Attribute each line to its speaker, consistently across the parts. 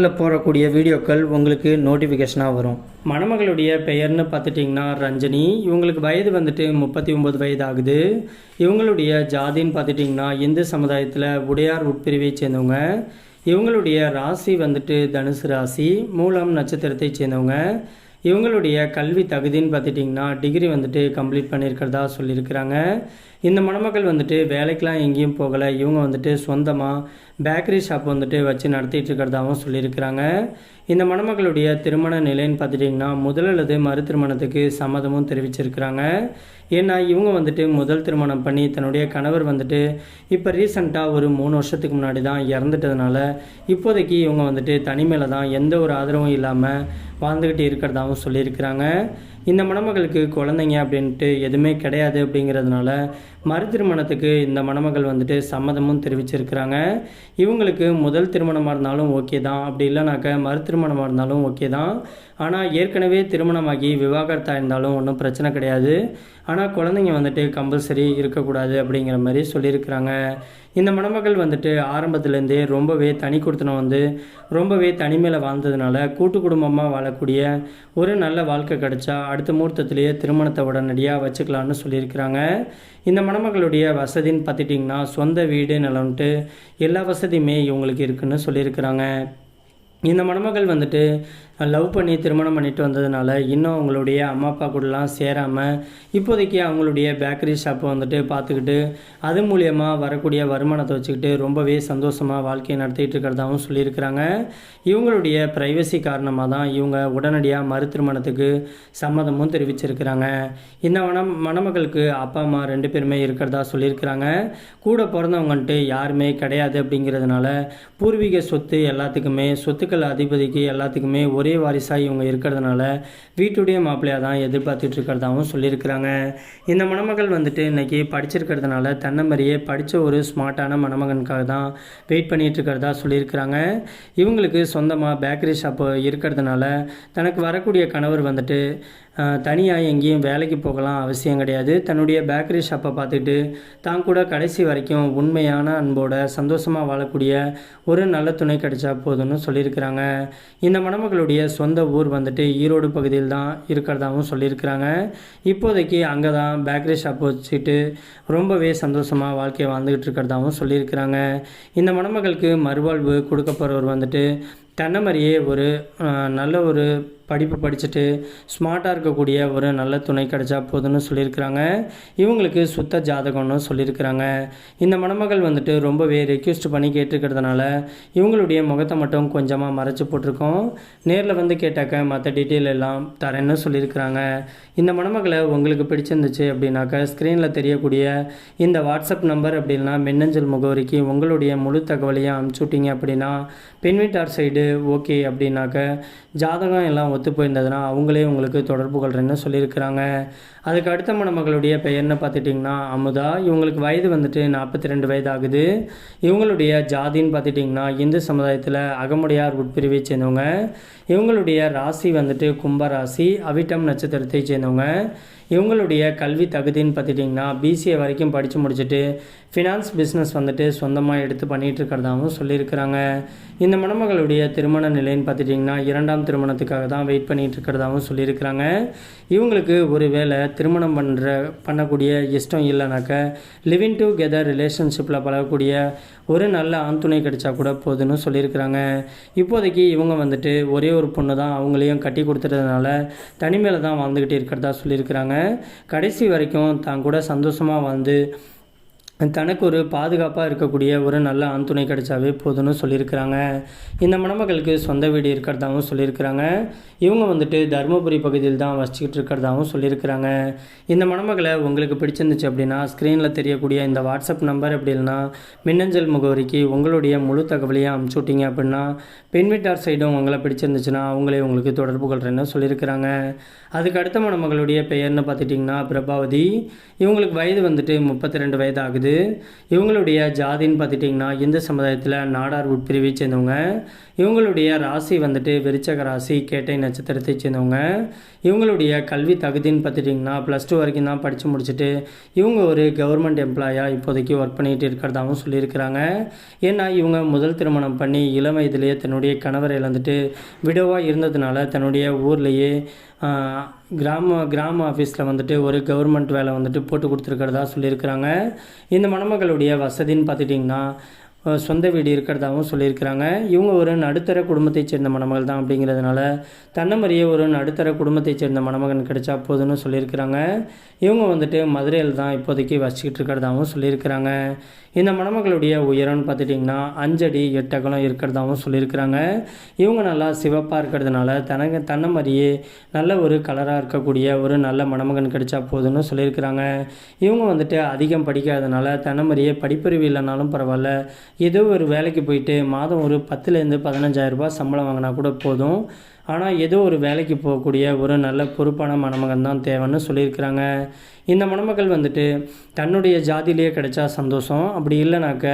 Speaker 1: சேனலில் போடக்கூடிய வீடியோக்கள் உங்களுக்கு நோட்டிஃபிகேஷனாக வரும். மணமகளுடைய பெயர்னு பார்த்துட்டிங்கன்னா ரஞ்சனி. இவங்களுக்கு வயது வந்துட்டு முப்பத்தி ஒம்பது வயது ஆகுது இவங்களுடைய ஜாதின்னு பார்த்துட்டிங்கன்னா இந்து சமுதாயத்தில் உடையார் உட்பிரிவை சேர்ந்தவங்க. இவங்களுடைய ராசி வந்துட்டு தனுசு ராசி மூலம் நட்சத்திரத்தை சேர்ந்தவங்க. இவங்களுடைய கல்வி தகுதின்னு பார்த்துட்டிங்கன்னா டிகிரி வந்துட்டு கம்ப்ளீட் பண்ணியிருக்கிறதா சொல்லியிருக்கிறாங்க. இந்த மணமக்கள் வந்துட்டு வேலைக்கெலாம் எங்கேயும் போகலை. இவங்க வந்துட்டு சொந்தமாக பேக்கரி ஷாப் வந்துட்டு வச்சு நடத்திட்டு இருக்கிறதாகவும் சொல்லியிருக்கிறாங்க. இந்த மணமகளுடைய திருமண நிலைன்னு பார்த்துட்டிங்கன்னா முதல் அல்லது மறு திருமணத்துக்கு சம்மதமும் தெரிவிச்சிருக்கிறாங்க. ஏன்னா இவங்க வந்துட்டு முதல் திருமணம் பண்ணி தன்னுடைய கணவர் வந்துட்டு இப்போ ரீசண்டாக ஒரு மூணு வருஷத்துக்கு முன்னாடி தான் இறந்துட்டதுனால இப்போதைக்கு இவங்க வந்துட்டு தனிமையில் தான் எந்த ஒரு ஆதரவும் இல்லாமல் வாழ்ந்துக்கிட்டு இருக்கிறதாகவும் சொல்லியிருக்கிறாங்க. இந்த மணமகளுக்கு குழந்தைங்க அப்படின்ட்டு எதுவுமே கிடையாது அப்படிங்கிறதுனால மறு திருமணத்துக்கு இந்த மணமகள் வந்துட்டு சம்மதமும் தெரிவிச்சிருக்கிறாங்க. இவங்களுக்கு முதல் திருமணமாக இருந்தாலும் ஓகே தான். அப்படி இல்லைனாக்க மறு திருமணமாக இருந்தாலும் ஓகே தான். ஆனால் ஏற்கனவே திருமணமாகி விவாகரத்தாக இருந்தாலும் ஒன்றும் பிரச்சனை கிடையாது. ஆனால் குழந்தைங்க வந்துட்டு கம்பல்சரி இருக்கக்கூடாது அப்படிங்கிற மாதிரி சொல்லியிருக்கிறாங்க. இந்த மணமகள் வந்துட்டு ஆரம்பத்துலேருந்தே ரொம்பவே தனி கொடுத்தனம் வந்து ரொம்பவே தனிமையில் வாழ்ந்ததுனால கூட்டு குடும்பமாக வாழக்கூடிய ஒரு நல்ல வாழ்க்கை கிடைச்சா அடுத்த முகூர்த்தத்திலேயே திருமணத்தை உடனடியாக வச்சுக்கலான்னு சொல்லியிருக்கிறாங்க. இந்த மணமகளுடைய வசதின்னு பார்த்துட்டிங்கன்னா சொந்த வீடு நிலம்ட்டு எல்லா வசதியுமே இவங்களுக்கு இருக்குன்னு சொல்லியிருக்கிறாங்க. இந்த மணமகள் வந்துட்டு லவ் பண்ணி திருமணம் பண்ணிட்டு வந்ததுனால இன்னும் அவங்களுடைய அம்மா அப்பா கூடலாம் சேராமல் இப்போதைக்கு அவங்களுடைய பேக்கரி ஷாப்பை வந்துட்டு பார்த்துக்கிட்டு அது மூலியமாக வரக்கூடிய வருமானத்தை வச்சுக்கிட்டு ரொம்பவே சந்தோஷமாக வாழ்க்கையை நடத்திட்டு இருக்கிறதாகவும் சொல்லியிருக்கிறாங்க. இவங்களுடைய ப்ரைவசி காரணமாக தான் இவங்க உடனடியாக மறு திருமணத்துக்கு சம்மதமும் தெரிவிச்சிருக்கிறாங்க. இந்த மணம் மணமகளுக்கு அப்பா அம்மா ரெண்டு பேருமே இருக்கிறதா சொல்லியிருக்கிறாங்க. கூட பிறந்தவங்கன்ட்டு யாருமே கிடையாது அப்படிங்கிறதுனால பூர்வீக சொத்து எல்லாத்துக்குமே சொத்துக்கள் அதிபதிக்கு எல்லாத்துக்குமே ஒரே வாரிசாக இவங்க இருக்கிறதுனால வீட்டுடைய மாப்பிள்ளையாக தான் எதிர்பார்த்துட்டு இருக்கிறதாகவும் சொல்லியிருக்கிறாங்க. இந்த மணமகள் வந்துட்டு இன்னைக்கு படிச்சிருக்கிறதுனால தன்னை மாதிரியே படித்த ஒரு ஸ்மார்ட்டான மணமகனுக்காக தான் வெயிட் பண்ணிகிட்டு இருக்கிறதா சொல்லியிருக்கிறாங்க. இவங்களுக்கு சொந்தமாக பேக்கரி ஷாப்பு இருக்கிறதுனால தனக்கு வரக்கூடிய கணவர் வந்துட்டு தனியாக எங்கேயும் வேலைக்கு போகலாம் அவசியம் கிடையாது. தன்னுடைய பேக்கரி ஷாப்பை பார்த்துட்டு தான் கூட கடைசி வரைக்கும் உண்மையான அன்போட சந்தோஷமாக வாழக்கூடிய ஒரு நல்ல துணை கிடைச்சா போதும்னு சொல்லியிருக்கிறாங்க. இந்த மணமகளுடைய சொந்த ஊர் வந்துட்டு ஈரோடு பகுதியில் தான் இருக்கிறதாகவும் சொல்லியிருக்கிறாங்க. இப்போதைக்கு அங்கே தான் பேக்கரி ஷாப் வச்சுட்டு ரொம்பவே சந்தோஷமாக வாழ்க்கையை வாழ்ந்துக்கிட்டு இருக்கிறதாகவும் சொல்லியிருக்கிறாங்க. இந்த மணமகளுக்கு மறுவாழ்வு கொடுக்கப்படுறவர் வந்துட்டு தன்னை மாதிரியே ஒரு நல்ல ஒரு படிப்பு படிச்சுட்டு ஸ்மார்ட்டாக இருக்கக்கூடிய ஒரு நல்ல துணை கிடைச்சா போதும்னு சொல்லியிருக்கிறாங்க. இவங்களுக்கு சுத்த ஜாதகம்னு சொல்லியிருக்கிறாங்க. இந்த மணமகள் வந்துட்டு ரொம்பவே ரெக்வெஸ்ட் பண்ணி கேட்டிருக்கிறதுனால இவங்களுடைய முகத்தை மட்டும் கொஞ்சமாக மறைச்சி போட்டிருக்கோம். நேரில் வந்து கேட்டாக்க மற்ற டீட்டெயில் எல்லாம் தரேன்னு சொல்லியிருக்கிறாங்க. இந்த மணமகளை உங்களுக்கு பிடிச்சிருந்துச்சு அப்படின்னாக்கா ஸ்க்ரீனில் தெரியக்கூடிய இந்த வாட்ஸ்அப் நம்பர் அப்படின்னா மின்னஞ்சல் முகவரிக்கு உங்களுடைய முழு தகவலையும் அனுப்பிச்சுட்டிங்க அப்படின்னா பெண் வீட்டார் சைடு ஓகே அப்படின்னாக்க ஜாதகம் எல்லாம் ஒத்து போயிருந்ததுன்னா அவங்களே உங்களுக்கு தொடர்பு கொள்கிறேன்னு சொல்லியிருக்கிறாங்க. அதுக்கு அடுத்த மணமகளுடைய பெயர்னு பார்த்துட்டிங்கன்னா அமுதா. இவங்களுக்கு வயது வந்துட்டு நாற்பத்தி ரெண்டு வயது ஆகுது இவங்களுடைய ஜாதின்னு பார்த்துட்டிங்கன்னா இந்து சமுதாயத்தில் அகமுடையார் உட்பிரிவை சேர்ந்தவங்க. இவங்களுடைய ராசி வந்துட்டு கும்பராசி அவிட்டம் நட்சத்திரத்தை சேர்ந்தவங்க. இவங்களுடைய கல்வி தகுதின்னு பார்த்துட்டிங்கன்னா பிசிஏ வரைக்கும் படித்து முடிச்சுட்டு ஃபினான்ஸ் பிஸ்னஸ் வந்துட்டு சொந்தமாக எடுத்து பண்ணிகிட்டு இருக்கிறதாகவும் சொல்லியிருக்கிறாங்க. இந்த மணமகளுடைய திருமண நிலைன்னு பார்த்துட்டிங்கன்னா இரண்டாம் திருமணத்துக்காக தான் வெயிட் பண்ணிகிட்டு இருக்கிறதாகவும் சொல்லியிருக்கிறாங்க. இவங்களுக்கு ஒரு வேளை திருமணம் பண்ணுற பண்ணக்கூடிய இஷ்டம் இல்லைனாக்க லிவிங் டுகெதர் ரிலேஷன்ஷிப்பில் பழகக்கூடிய ஒரு நல்ல ஆண்துணை கிடைச்சா கூட போதுன்னு சொல்லியிருக்கிறாங்க. இப்போதைக்கு இவங்க வந்துட்டு ஒரே ஒரு பொண்ணு தான் அவங்களையும் கட்டி கொடுத்துட்டதுனால தனிமையில் தான் வாழ்ந்துக்கிட்டு இருக்கிறதா சொல்லியிருக்கிறாங்க. கடைசி வரைக்கும் தான் கூட சந்தோஷமாக வந்து தனக்கு ஒரு பாதுகாப்பாக இருக்கக்கூடிய ஒரு நல்ல ஆண் துணை கிடைச்சாவே போதும்னு சொல்லியிருக்கிறாங்க. இந்த மணமகளுக்கு சொந்த வீடு இருக்கிறதாகவும் சொல்லியிருக்கிறாங்க. இவங்க வந்துட்டு தருமபுரி பகுதியில் தான் வசிச்சுக்கிட்டு இருக்கிறதாகவும் சொல்லியிருக்கிறாங்க. இந்த மணமகளை உங்களுக்கு பிடிச்சிருந்துச்சு அப்படின்னா ஸ்க்ரீனில் தெரியக்கூடிய இந்த வாட்ஸ்அப் நம்பர் அப்படி இல்லைன்னா மின்னஞ்சல் முகவரிக்கு உங்களுடைய முழு தகவலையும் அமுச்சு விட்டீங்க அப்படின்னா பெண் வீட்டார் சைடும் உங்களை பிடிச்சிருந்துச்சுன்னா அவங்களே உங்களுக்கு தொடர்பு கொள்கிறேன்னு சொல்லியிருக்கிறாங்க. அதுக்கு அடுத்த மணமகளுடைய பெயர்னு பார்த்துட்டிங்கன்னா பிரபாவதி. இவங்களுக்கு வயது வந்துட்டு முப்பத்தி ரெண்டு வயது ஆகுது. இவங்களுடைய ஜாதின்னு பார்த்துட்டிங்கன்னா இந்து சமுதாயத்தில் நாடார் உட்பிரிவை சேர்ந்தவங்க. இவங்களுடைய ராசி வந்துட்டு விருச்சக ராசி கேட்டை நட்சத்திரத்தை சேர்ந்தவங்க. இவங்களுடைய கல்வி தகுதின்னு பார்த்துட்டிங்கன்னா ப்ளஸ் டூ வரைக்கும் தான் படித்து முடிச்சுட்டு இவங்க ஒரு கவர்மெண்ட் எம்ப்ளாயாக இப்போதைக்கு ஒர்க் பண்ணிகிட்டு இருக்கிறதாகவும் சொல்லியிருக்கிறாங்க. ஏன்னா இவங்க முதல் திருமணம் பண்ணி இளம் வயதிலேயே தன்னுடைய கணவரை இழந்துட்டு விடவாக இருந்ததுனால தன்னுடைய ஊர்லேயே கிராம கிராம ஆஃபீஸில் வந்துட்டு ஒரு கவர்மெண்ட் வேலை வந்துட்டு போட்டு கொடுத்துருக்கிறதா சொல்லியிருக்கிறாங்க. இந்த மணமகளுடைய வசதின்னு பார்த்துட்டிங்கன்னா சொந்த வீடு இருக்கிறதாகவும் சொல்லியிருக்கிறாங்க. இவங்க ஒரு நடுத்தர குடும்பத்தைச் சேர்ந்த மணமகள் தான் அப்படிங்கிறதுனால தன்னமறிய ஒரு நடுத்தர குடும்பத்தைச் சேர்ந்த மணமகன் கிடைச்சா போதும்னு சொல்லியிருக்கிறாங்க. இவங்க வந்துட்டு மதுரையில் தான் இப்போதைக்கு வசிக்கிட்டு இருக்கிறதாகவும் சொல்லியிருக்கிறாங்க. இந்த மணமகளுடைய உயரம்னு பார்த்துட்டிங்கன்னா அஞ்சடி எட்டகலம் இருக்கிறதாகவும் சொல்லியிருக்கிறாங்க. இவங்க நல்லா சிவப்பாக இருக்கிறதுனால தனக்கு தன்னை மாதிரியே நல்ல ஒரு கலராக இருக்கக்கூடிய ஒரு நல்ல மணமகன் கிடைச்சா போதுன்னு சொல்லியிருக்கிறாங்க. இவங்க வந்துட்டு அதிகம் படிக்காதனால தன்னை படிப்பறிவு இல்லைனாலும் பரவாயில்ல. ஏதோ ஒரு வேலைக்கு போயிட்டு மாதம் ஒரு பத்துலேருந்து பதினஞ்சாயிரரூபா சம்பளம் வாங்கினா கூட போதும். ஆனால் ஏதோ ஒரு வேலைக்கு போகக்கூடிய ஒரு நல்ல பொறுப்பான மணமகன் தான் தேவைன்னு சொல்லியிருக்கிறாங்க. இந்த மணமகள் வந்துட்டு தன்னுடைய ஜாதியிலேயே கிடைச்சா சந்தோஷம். அப்படி இல்லைனாக்க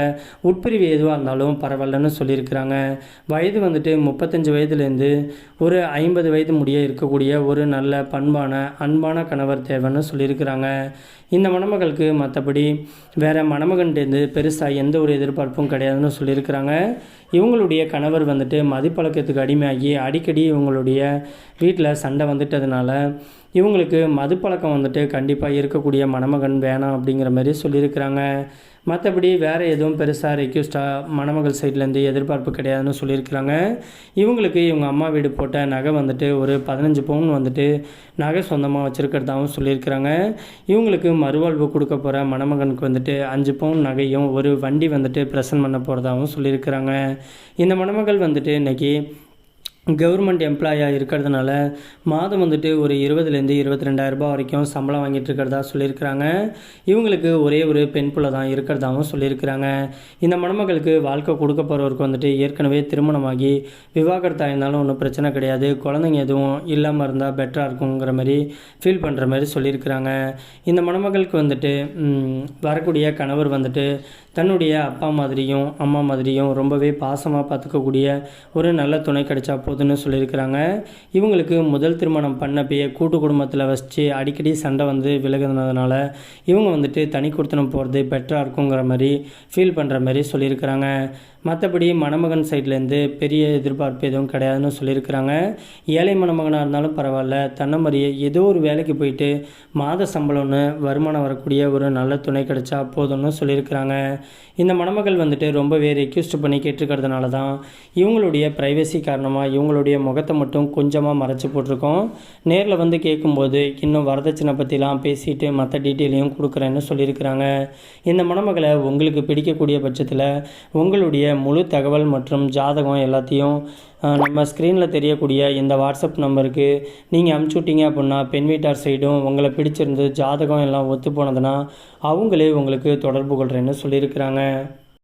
Speaker 1: உட்பிரிவு எதுவாக இருந்தாலும் பரவாயில்லன்னு சொல்லியிருக்கிறாங்க. வயது வந்துட்டு முப்பத்தஞ்சு வயதுலேருந்து ஒரு ஐம்பது வயது முடிய இருக்கக்கூடிய ஒரு நல்ல பண்பான அன்பான கணவர் தேவைன்னு சொல்லியிருக்கிறாங்க. இந்த மணமகளுக்கு மற்றபடி வேறு மணமகன்டேருந்து பெருசாக எந்த ஒரு எதிர்பார்ப்பும் கிடையாதுன்னு சொல்லியிருக்கிறாங்க. இவங்களுடைய கணவர் வந்துட்டு மதுப்பழக்கத்துக்கு அடிமையாகி அடிக்கடி இவங்களுடைய வீட்டில் சண்டை வந்துட்டதுனால இவங்களுக்கு மதுப்பழக்கம் வந்துட்டு கண்டிப்பாக இருக்கக்கூடிய மணமகன் வேணாம் அப்படிங்கிற மாதிரி சொல்லியிருக்கிறாங்க. மற்றபடி வேறு எதுவும் பெருசாக ரெக்யூஸ்டாக மணமகள் சைட்லேருந்து எதிர்பார்ப்பு கிடையாதுன்னு சொல்லியிருக்கிறாங்க. இவங்களுக்கு இவங்க அம்மா வீடு போட்ட நகை வந்துட்டு ஒரு பதினஞ்சு பவுன் வந்துட்டு நகை சொந்தமாக வச்சுருக்கிறதாகவும் சொல்லியிருக்கிறாங்க. இவங்களுக்கு மறுவாழ்வு கொடுக்க போகிற மணமகனுக்கு வந்துட்டு அஞ்சு பவுன் நகையும் ஒரு வண்டி வந்துட்டு ப்ரெசன்ட் பண்ண போகிறதாகவும் சொல்லியிருக்கிறாங்க. இந்த மணமகள் வந்துட்டு இன்றைக்கி கவர்மெண்ட் எம்ப்ளாயாக இருக்கிறதுனால மாதம் வந்துட்டு ஒரு இருபதுலேருந்து இருபத்தி ரெண்டாயிரம் ரூபாய் வரைக்கும் சம்பளம் வாங்கிட்டு இருக்கிறதா சொல்லியிருக்கிறாங்க. இவங்களுக்கு ஒரே ஒரு பெண் புள்ள தான் இருக்கிறதாகவும் சொல்லியிருக்கிறாங்க. இந்த மணமகளுக்கு வாழ்க்கை கொடுக்க போகிறவருக்கு வந்துட்டு ஏற்கனவே திருமணமாகி விவாகரத்தாக இருந்தாலும் ஒன்றும் பிரச்சனை கிடையாது. குழந்தைங்க எதுவும் இல்லாமல் இருந்தால் பெட்டராக இருக்குங்கிற மாதிரி ஃபீல் பண்ணுற மாதிரி சொல்லியிருக்கிறாங்க. இந்த மணமகளுக்கு வந்துட்டு வரக்கூடிய கணவர் வந்துட்டு தன்னுடைய அப்பா மாதிரியும் அம்மா மாதிரியும் ரொம்பவே பாசமாக பார்த்துக்கக்கூடிய ஒரு நல்ல துணை கிடைச்சா போகுதுன்னு சொல்லியிருக்கிறாங்க. இவங்களுக்கு முதல் திருமணம் பண்ணப்பயே கூட்டு குடும்பத்தில் வச்சு அடிக்கடி சண்டை வந்து விலகுனதுனால இவங்க வந்துட்டு தனி கொடுத்தனம் போகிறது பெட்டராக இருக்குங்கிற மாதிரி ஃபீல் பண்ணுற மாதிரி சொல்லியிருக்கிறாங்க. மற்றபடி மணமகன் சைட்லேருந்து பெரிய எதிர்பார்ப்பு எதுவும் கிடையாதுன்னு சொல்லியிருக்கிறாங்க. ஏழை மணமகனாக இருந்தாலும் பரவாயில்ல. தன்னை மாதிரியே ஏதோ ஒரு வேலைக்கு போயிட்டு மாத சம்பளம்னு வருமானம் வரக்கூடிய ஒரு நல்ல துணை கிடைச்சா போதும்னு சொல்லியிருக்கிறாங்க. இந்த மணமகள் வந்துட்டு ரொம்பவே ரெக்யூஸ்ட் பண்ணி கேட்டிருக்கிறதுனால தான் இவங்களுடைய ப்ரைவசி காரணமாக அவங்களுடைய முகத்தை மட்டும் கொஞ்சமாக மறைச்சி போட்டிருக்கோம். நேரில் வந்து கேட்கும்போது இன்னும் வரதட்சணை பற்றிலாம் பேசிட்டு மற்ற டீட்டெயிலையும் கொடுக்குறேன்னு சொல்லியிருக்கிறாங்க. இந்த மணமகளை உங்களுக்கு பிடிக்கக்கூடிய பட்சத்தில் உங்களுடைய முழு தகவல் மற்றும் ஜாதகம் எல்லாத்தையும் நம்ம ஸ்க்ரீனில் தெரியக்கூடிய இந்த வாட்ஸ்அப் நம்பருக்கு நீங்கள் அமுச்சு விட்டீங்க அப்படின்னா பெண் வீட்டார் சைடும் உங்களை பிடிச்சிருந்து ஜாதகம் எல்லாம் ஒத்து போனதுன்னா அவங்களே உங்களுக்கு தொடர்பு கொள்கிறேன்னு சொல்லியிருக்கிறாங்க.